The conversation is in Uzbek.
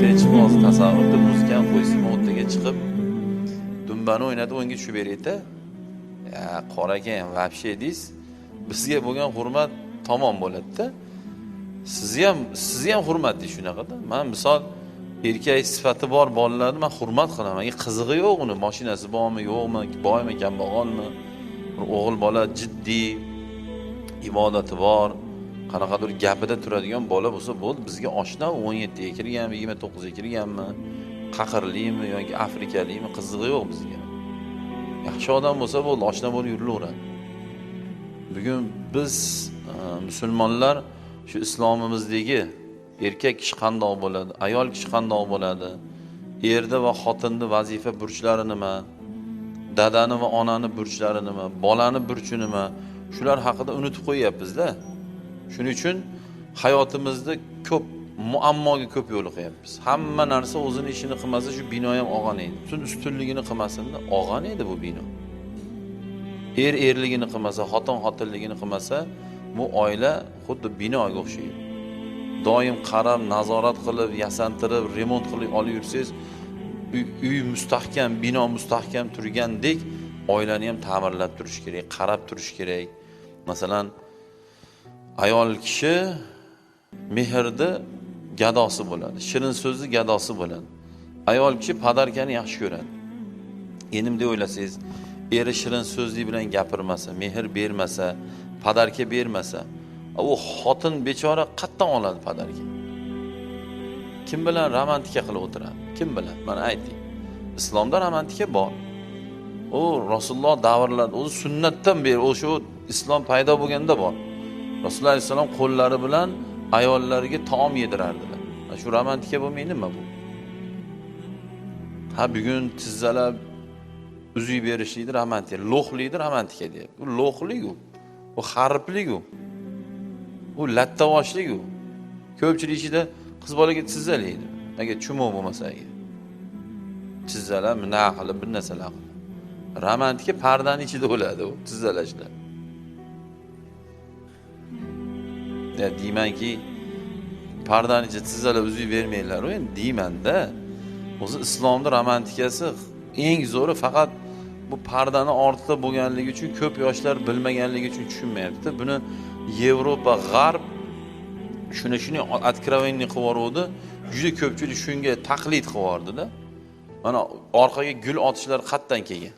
tinch hozir tasavvurda muzikani qo'ysin o'rtaga chiqib dumbani o'ynatib unga tushib beryapti ya qora ekan вообще deysiz bizga bo'lgan hurmat tamom bo'ladida sizni ham sizni ham hurmat deysiz shunaqada man misol erkak sifati bor bolalarni man hurmat qilaman. Qizig'i yo'q uni. Mashinasi bormi yo'qmi boymi kambag'almi? Bir o'g'il bola jiddiy ibodati bor. Qanaqadir gapida turadigan bola bo'lsa bo'ldi bizga oshna o'n yettiga kirganmi yigirma to'qqizga kirganmi? Qaqirlimi yoki afrikalimi? Qizig'i yo'q bizga. Yaxshi odam bo'lsa bo'ldi oshna bo'lib yurilaveradi. Bugun biz e, musulmonlar shu islomimizdagi erkak kishi qandoq bo'ladi ayol kishi qandoq bo'ladi erni va xotinni vazifa burchlari nima dadani va onani burchlari nima bolani burchi nima shular haqida unutib qo'yyapmizda. Shuning uchun hayotimizda ko'p muammoga ko'p yo'liqyapmiz. Hamma narsa o'zini ishini qilmasa shu bino ham og'anaydi butun ustunligini qilmasinda edi bu bino. Er erligini qilmasa xotin xotinligini qilmasa bu oila xuddi binoga o'xshaydi. Doim qarab nazorat qilib yasantirib remont qilib olib yursangiz uy mustahkam bino mustahkam turgandek oilani ham ta'mirlab turish kerak qarab turish kerak. Masalan ayol kishi mehrni gadosi bo'ladi. Shirin so'zni gadosi bo'ladi. Ayol kishi podarkani yaxshi ko'radi. Endi o'ylasangiz eri shirin so'zlik bilan gapirmasa mehr bermasa podarka bermasa u xotin bechora qayerdan oladi podarka. Kim bilan romantika qilib o'tiradi? Kim bilan? Mana ayting. İslomda romantika bor. U rasululloh davrlarida o'zi sunnatdan beri o'sha islom paydo bo'lganda bor rasululloh alayhissalom qo'llari bilan ayollarga taom yedirardilar. Ha, shu romantika bo'lmaydi nima bu? Ha bugun tizzalab uzuk berishlikni romantika lo'qlikni romantika deyapti. U lo'qlik u u harflik u u lattavoshlik u. Ko'pchilik ichida qiz bolaga tizzalaydi. Agar chumoq bo'lmasa agar. Tizzalab bunaqa qilib bir narsalar qilib. Romantika pardani ichida bo'ladi u tizzalashlar. Ya deymanki pardani ichida tizzalab uzuk bermanglar endi deymanda o'zi islomni romantikasi eng zo'ri faqat bu pardani ortida bo'lganligi uchun ko'p yoshlar bilmaganligi uchun tushunmayapti buni yevropa g'arb shuni shuni откровение qilib yuboruvdi juda ko'pchilik shunga taqlid qilib yubordida mana orqaga gul otishlar qayerdan kelgan